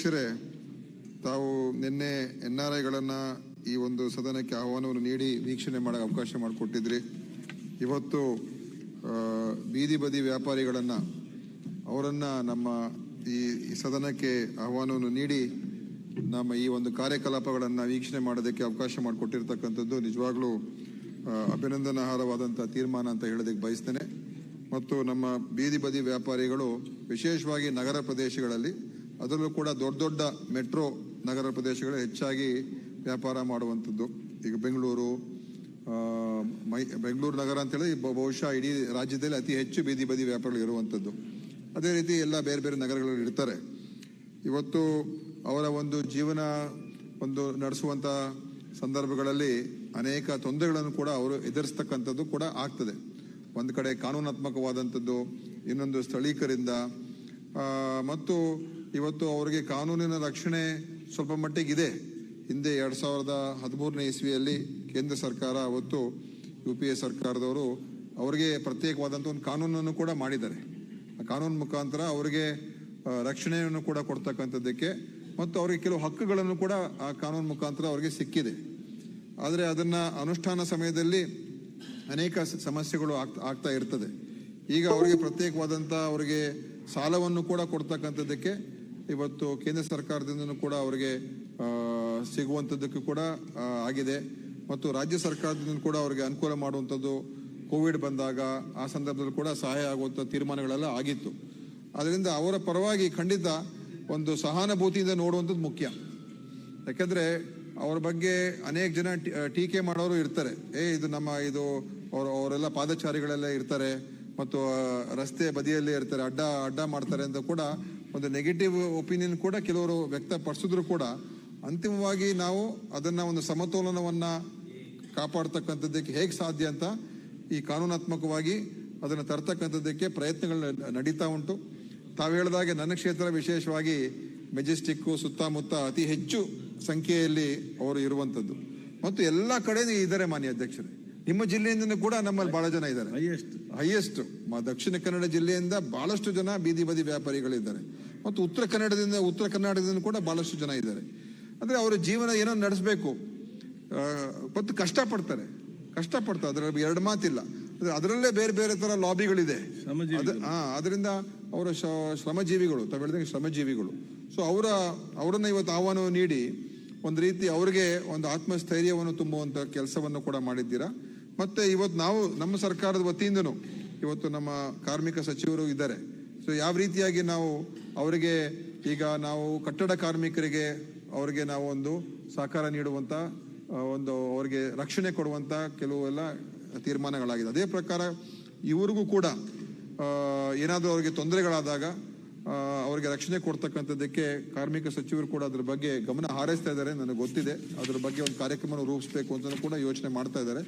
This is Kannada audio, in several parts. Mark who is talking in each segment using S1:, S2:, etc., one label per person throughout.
S1: ಅಧ್ಯಕ್ಷರೇ ತಾವು ನಿನ್ನೆ ಎನ್ ಆರ್ ಐಗಳನ್ನು ಈ ಒಂದು ಸದನಕ್ಕೆ ಆಹ್ವಾನವನ್ನು ನೀಡಿ ವೀಕ್ಷಣೆ ಮಾಡಕ್ಕೆ ಅವಕಾಶ ಮಾಡಿಕೊಟ್ಟಿದ್ರಿ. ಇವತ್ತು ಬೀದಿ ಬದಿ ವ್ಯಾಪಾರಿಗಳನ್ನು, ಅವರನ್ನು ನಮ್ಮ ಈ ಸದನಕ್ಕೆ ಆಹ್ವಾನವನ್ನು ನೀಡಿ ನಮ್ಮ ಈ ಒಂದು ಕಾರ್ಯಕಲಾಪಗಳನ್ನು ವೀಕ್ಷಣೆ ಮಾಡೋದಕ್ಕೆ ಅವಕಾಶ ಮಾಡಿಕೊಟ್ಟಿರ್ತಕ್ಕಂಥದ್ದು ನಿಜವಾಗ್ಲೂ ಅಭಿನಂದನಾರ್ಹವಾದಂಥ ತೀರ್ಮಾನ ಅಂತ ಹೇಳೋದಕ್ಕೆ ಬಯಸ್ತೇನೆ. ಮತ್ತು ನಮ್ಮ ಬೀದಿ ಬದಿ ವ್ಯಾಪಾರಿಗಳು, ವಿಶೇಷವಾಗಿ ನಗರ ಪ್ರದೇಶಗಳಲ್ಲಿ ಅದರಲ್ಲೂ ಕೂಡ ದೊಡ್ಡ ದೊಡ್ಡ ಮೆಟ್ರೋ ನಗರ ಪ್ರದೇಶಗಳು ಹೆಚ್ಚಾಗಿ ವ್ಯಾಪಾರ ಮಾಡುವಂಥದ್ದು. ಈಗ ಬೆಂಗಳೂರು ಮೈ, ಬೆಂಗಳೂರು ನಗರ ಅಂತೇಳಿ ಬಹುಶಃ ಇಡೀ ರಾಜ್ಯದಲ್ಲಿ ಅತಿ ಹೆಚ್ಚು ಬೀದಿ ಬದಿ ವ್ಯಾಪಾರಗಳು ಇರುವಂಥದ್ದು. ಅದೇ ರೀತಿ ಎಲ್ಲ ಬೇರೆ ಬೇರೆ ನಗರಗಳಲ್ಲಿ ಇರ್ತಾರೆ. ಇವತ್ತು ಅವರ ಒಂದು ಜೀವನ ಒಂದು ನಡೆಸುವಂಥ ಸಂದರ್ಭಗಳಲ್ಲಿ ಅನೇಕ ತೊಂದರೆಗಳನ್ನು ಕೂಡ ಅವರು ಎದುರಿಸ್ತಕ್ಕಂಥದ್ದು ಕೂಡ ಆಗ್ತದೆ. ಒಂದು ಕಡೆ ಕಾನೂನಾತ್ಮಕವಾದಂಥದ್ದು, ಇನ್ನೊಂದು ಸ್ಥಳೀಕರಿಂದ ಮತ್ತು ಇವತ್ತು ಅವರಿಗೆ ಕಾನೂನಿನ ರಕ್ಷಣೆ ಸ್ವಲ್ಪ ಮಟ್ಟಿಗಿದೆ. ಹಿಂದೆ ಎರಡು ಸಾವಿರದ ಹದಿಮೂರನೇ ಇಸ್ವಿಯಲ್ಲಿ ಕೇಂದ್ರ ಸರ್ಕಾರ, ಅವತ್ತು ಯು ಪಿ ಎ ಸರ್ಕಾರದವರು ಅವರಿಗೆ ಪ್ರತ್ಯೇಕವಾದಂಥ ಒಂದು ಕಾನೂನನ್ನು ಕೂಡ ಮಾಡಿದ್ದಾರೆ. ಆ ಕಾನೂನು ಮುಖಾಂತರ ಅವರಿಗೆ ರಕ್ಷಣೆಯನ್ನು ಕೂಡ ಕೊಡ್ತಕ್ಕಂಥದ್ದಕ್ಕೆ ಮತ್ತು ಅವರಿಗೆ ಕೆಲವು ಹಕ್ಕುಗಳನ್ನು ಕೂಡ ಆ ಕಾನೂನು ಮುಖಾಂತರ ಅವರಿಗೆ ಸಿಕ್ಕಿದೆ. ಆದರೆ ಅದನ್ನು ಅನುಷ್ಠಾನ ಸಮಯದಲ್ಲಿ ಅನೇಕ ಸಮಸ್ಯೆಗಳು ಆಗ್ತಾ ಆಗ್ತಾ ಇರ್ತದೆ. ಈಗ ಅವರಿಗೆ ಪ್ರತ್ಯೇಕವಾದಂಥ ಅವರಿಗೆ ಸಾಲವನ್ನು ಕೂಡ ಕೊಡ್ತಕ್ಕಂಥದ್ದಕ್ಕೆ ಇವತ್ತು ಕೇಂದ್ರ ಸರ್ಕಾರದಿಂದನೂ ಕೂಡ ಅವರಿಗೆ ಸಿಗುವಂಥದ್ದಕ್ಕೂ ಕೂಡ ಆಗಿದೆ. ಮತ್ತು ರಾಜ್ಯ ಸರ್ಕಾರದಿಂದ ಕೂಡ ಅವರಿಗೆ ಅನುಕೂಲ ಮಾಡುವಂಥದ್ದು ಕೋವಿಡ್ ಬಂದಾಗ ಆ ಸಂದರ್ಭದಲ್ಲಿ ಕೂಡ ಸಹಾಯ ಆಗುವಂಥ ತೀರ್ಮಾನಗಳೆಲ್ಲ ಆಗಿತ್ತು. ಅದರಿಂದ ಅವರ ಪರವಾಗಿ ಖಂಡಿತ ಒಂದು ಸಹಾನುಭೂತಿಯಿಂದ ನೋಡುವಂಥದ್ದು ಮುಖ್ಯ. ಯಾಕೆಂದರೆ ಅವರ ಬಗ್ಗೆ ಅನೇಕ ಜನ ಟೀಕೆ ಮಾಡೋರು ಇರ್ತಾರೆ. ಏ, ಇದು ನಮ್ಮ, ಇದು ಅವರು, ಅವರೆಲ್ಲ ಪಾದಚಾರಿಗಳೆಲ್ಲ ಇರ್ತಾರೆ. ಮತ್ತು ರಸ್ತೆ ಬದಿಯಲ್ಲೇ ಇರ್ತಾರೆ. ಅಡ್ಡ ಅಡ್ಡ ಮಾಡ್ತಾರೆ ಅಂತ ಕೂಡ ಒಂದು ನೆಗೆಟಿವ್ ಒಪಿನಿಯನ್ ಕೂಡ ಕೆಲವರು ವ್ಯಕ್ತಪಡಿಸಿದ್ರು ಕೂಡ ಅಂತಿಮವಾಗಿ ನಾವು ಅದನ್ನ ಒಂದು ಸಮತೋಲನವನ್ನ ಕಾಪಾಡ್ತಕ್ಕಂಥದ್ದಕ್ಕೆ ಹೇಗೆ ಸಾಧ್ಯ ಅಂತ ಈ ಕಾನೂನಾತ್ಮಕವಾಗಿ ಅದನ್ನು ತರ್ತಕ್ಕಂಥದ್ದಕ್ಕೆ ಪ್ರಯತ್ನಗಳು ನಡೀತಾ ಉಂಟು. ತಾವು ಹೇಳಿದಾಗೆ ನನ್ನ ಕ್ಷೇತ್ರ ವಿಶೇಷವಾಗಿ ಮೆಜೆಸ್ಟಿಕ್ಕು ಸುತ್ತಮುತ್ತ ಅತಿ ಹೆಚ್ಚು ಸಂಖ್ಯೆಯಲ್ಲಿ ಅವರು ಇರುವಂಥದ್ದು. ಮತ್ತು ಎಲ್ಲ ಕಡೆ ಇದ್ದಾರೆ ಮಾನ್ಯ ಅಧ್ಯಕ್ಷರೇ. ನಿಮ್ಮ ಜಿಲ್ಲೆಯಿಂದ ಕೂಡ ನಮ್ಮಲ್ಲಿ ಬಹಳ ಜನ ಇದ್ದಾರೆ.
S2: ಹೈಯೆಸ್ಟ್
S1: ಹೈಯೆಸ್ಟ್ ದಕ್ಷಿಣ ಕನ್ನಡ ಜಿಲ್ಲೆಯಿಂದ ಬಹಳಷ್ಟು ಜನ ಬೀದಿ ಬದಿ ವ್ಯಾಪಾರಿಗಳಿದ್ದಾರೆ. ಮತ್ತು ಉತ್ತರ ಕನ್ನಡದಿಂದ ಉತ್ತರ ಕರ್ನಾಟಕದಿಂದ ಕೂಡ ಬಹಳಷ್ಟು ಜನ ಇದ್ದಾರೆ. ಅಂದ್ರೆ ಅವರ ಜೀವನ ಏನೋ ನಡೆಸಬೇಕು. ಮತ್ತು ಕಷ್ಟಪಡ್ತಾರೆ. ಕಷ್ಟಪಡ್ತಾರೆ ಅದರಲ್ಲಿ ಎರಡು ಮಾತಿಲ್ಲ. ಅದ್ರ- ಅದರಲ್ಲೇ ಬೇರೆ ಬೇರೆ ತರ ಲಾಬಿಗಳಿದೆ. ಹಾ ಅದರಿಂದ ಅವರ ಶ್ರಮಜೀವಿಗಳು ತಾವು ಹೇಳಿದಂಗೆ ಶ್ರಮಜೀವಿಗಳು. ಸೊ ಅವರ ಅವರನ್ನ ಇವತ್ತು ಆಹ್ವಾನ ನೀಡಿ ಒಂದು ರೀತಿ ಅವರಿಗೆ ಒಂದು ಆತ್ಮಸ್ಥೈರ್ಯವನ್ನು ತುಂಬುವಂತ ಕೆಲಸವನ್ನು ಕೂಡ ಮಾಡಿದ್ದೀರಾ? ಮತ್ತೆ ಇವತ್ತು ನಾವು ನಮ್ಮ ಸರ್ಕಾರದ ವತಿಯಿಂದನು ಇವತ್ತು ನಮ್ಮ ಕಾರ್ಮಿಕ ಸಚಿವರು ಇದ್ದಾರೆ. ಸೊ ಯಾವ ರೀತಿಯಾಗಿ ನಾವು ಅವರಿಗೆ ಈಗ ನಾವು ಕಟ್ಟಡ ಕಾರ್ಮಿಕರಿಗೆ ಅವರಿಗೆ ನಾವು ಒಂದು ಸಹಕಾರ ನೀಡುವಂಥ ಒಂದು ಅವರಿಗೆ ರಕ್ಷಣೆ ಕೊಡುವಂಥ ಕೆಲವು ಎಲ್ಲ ತೀರ್ಮಾನಗಳಾಗಿದೆ. ಅದೇ ಪ್ರಕಾರ ಇವ್ರಿಗೂ ಕೂಡ ಏನಾದರೂ ಅವರಿಗೆ ತೊಂದರೆಗಳಾದಾಗ ಅವರಿಗೆ ರಕ್ಷಣೆ ಕೊಡ್ತಕ್ಕಂಥದ್ದಕ್ಕೆ ಕಾರ್ಮಿಕ ಸಚಿವರು ಕೂಡ ಅದ್ರ ಬಗ್ಗೆ ಗಮನ ಹಾರೈಸ್ತಾ ಇದ್ದಾರೆ. ನನಗೆ ಗೊತ್ತಿದೆ. ಅದ್ರ ಬಗ್ಗೆ ಒಂದು ಕಾರ್ಯಕ್ರಮ ರೂಪಿಸಬೇಕು ಅಂತ ಕೂಡ ಯೋಚನೆ ಮಾಡ್ತಾ ಇದ್ದಾರೆ.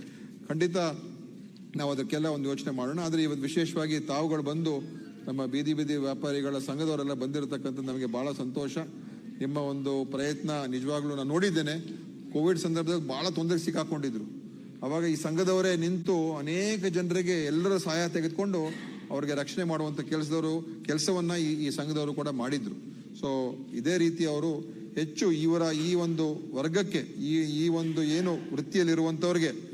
S1: ಖಂಡಿತ ನಾವು ಅದಕ್ಕೆಲ್ಲ ಒಂದು ಯೋಚನೆ ಮಾಡೋಣ. ಆದರೆ ಇವತ್ತು ವಿಶೇಷವಾಗಿ ತಾವುಗಳು ಬಂದು ನಮ್ಮ ಬೀದಿ ಬೀದಿ ವ್ಯಾಪಾರಿಗಳ ಸಂಘದವರೆಲ್ಲ ಬಂದಿರತಕ್ಕಂಥ ನಮಗೆ ಭಾಳ ಸಂತೋಷ. ನಿಮ್ಮ ಒಂದು ಪ್ರಯತ್ನ ನಿಜವಾಗ್ಲೂ ನಾನು ನೋಡಿದ್ದೇನೆ. ಕೋವಿಡ್ ಸಂದರ್ಭದಲ್ಲಿ ಭಾಳ ತೊಂದರೆ ಸಿಕ್ಕಾಕೊಂಡಿದ್ರು. ಅವಾಗ ಈ ಸಂಘದವರೇ ನಿಂತು ಅನೇಕ ಜನರಿಗೆ ಎಲ್ಲರ ಸಹಾಯ ತೆಗೆದುಕೊಂಡು ಅವರಿಗೆ ರಕ್ಷಣೆ ಮಾಡುವಂಥ ಕೆಲಸದವರು, ಕೆಲಸವನ್ನು ಈ ಈ ಸಂಘದವರು ಕೂಡ ಮಾಡಿದರು. ಸೊ ಇದೇ ರೀತಿ ಅವರು ಹೆಚ್ಚು ಇವರ ಈ ಒಂದು ವರ್ಗಕ್ಕೆ ಈ ಈ ಒಂದು ಏನು ವೃತ್ತಿಯಲ್ಲಿರುವಂಥವ್ರಿಗೆ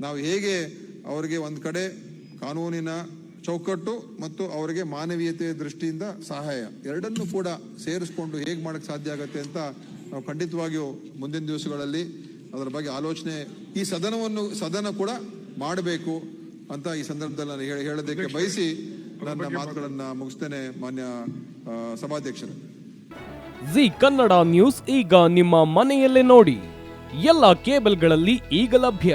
S1: ನಾವು ಹೇಗೆ ಅವರಿಗೆ ಒಂದು ಕಡೆ ಕಾನೂನಿನ ಚೌಕಟ್ಟು ಮತ್ತು ಅವರಿಗೆ ಮಾನವೀಯತೆಯ ದೃಷ್ಟಿಯಿಂದ ಸಹಾಯ. ಎರಡನ್ನೂ ಕೂಡ ಸೇರಿಸ್ಕೊಂಡು ಹೇಗೆ ಮಾಡೋಕ್ಕೆ ಸಾಧ್ಯ ಆಗುತ್ತೆ ಅಂತ ನಾವು ಖಂಡಿತವಾಗಿಯೂ ಮುಂದಿನ ದಿವಸಗಳಲ್ಲಿ ಅದರ ಬಗ್ಗೆ ಆಲೋಚನೆ ಈ ಸದನವನ್ನು ಸದನ ಕೂಡ ಮಾಡಬೇಕು ಅಂತ ಈ ಸಂದರ್ಭದಲ್ಲಿ ನಾನು ಹೇಳ- ಹೇಳೋದಕ್ಕೆ ಬಯಸಿ ನನ್ನ ಮಾತುಗಳನ್ನು ಮುಗಿಸ್ತೇನೆ ಮಾನ್ಯ ಸಭಾಧ್ಯಕ್ಷರು ಸಭಾಧ್ಯಕ್ಷರೇ.
S3: ಜಿ ಕನ್ನಡ ನ್ಯೂಸ್ ಈಗ ನಿಮ್ಮ ಮನೆಯಲ್ಲೇ ನೋಡಿ. ಎಲ್ಲ ಕೇಬಲ್ಗಳಲ್ಲಿ ಈಗ ಲಭ್ಯ.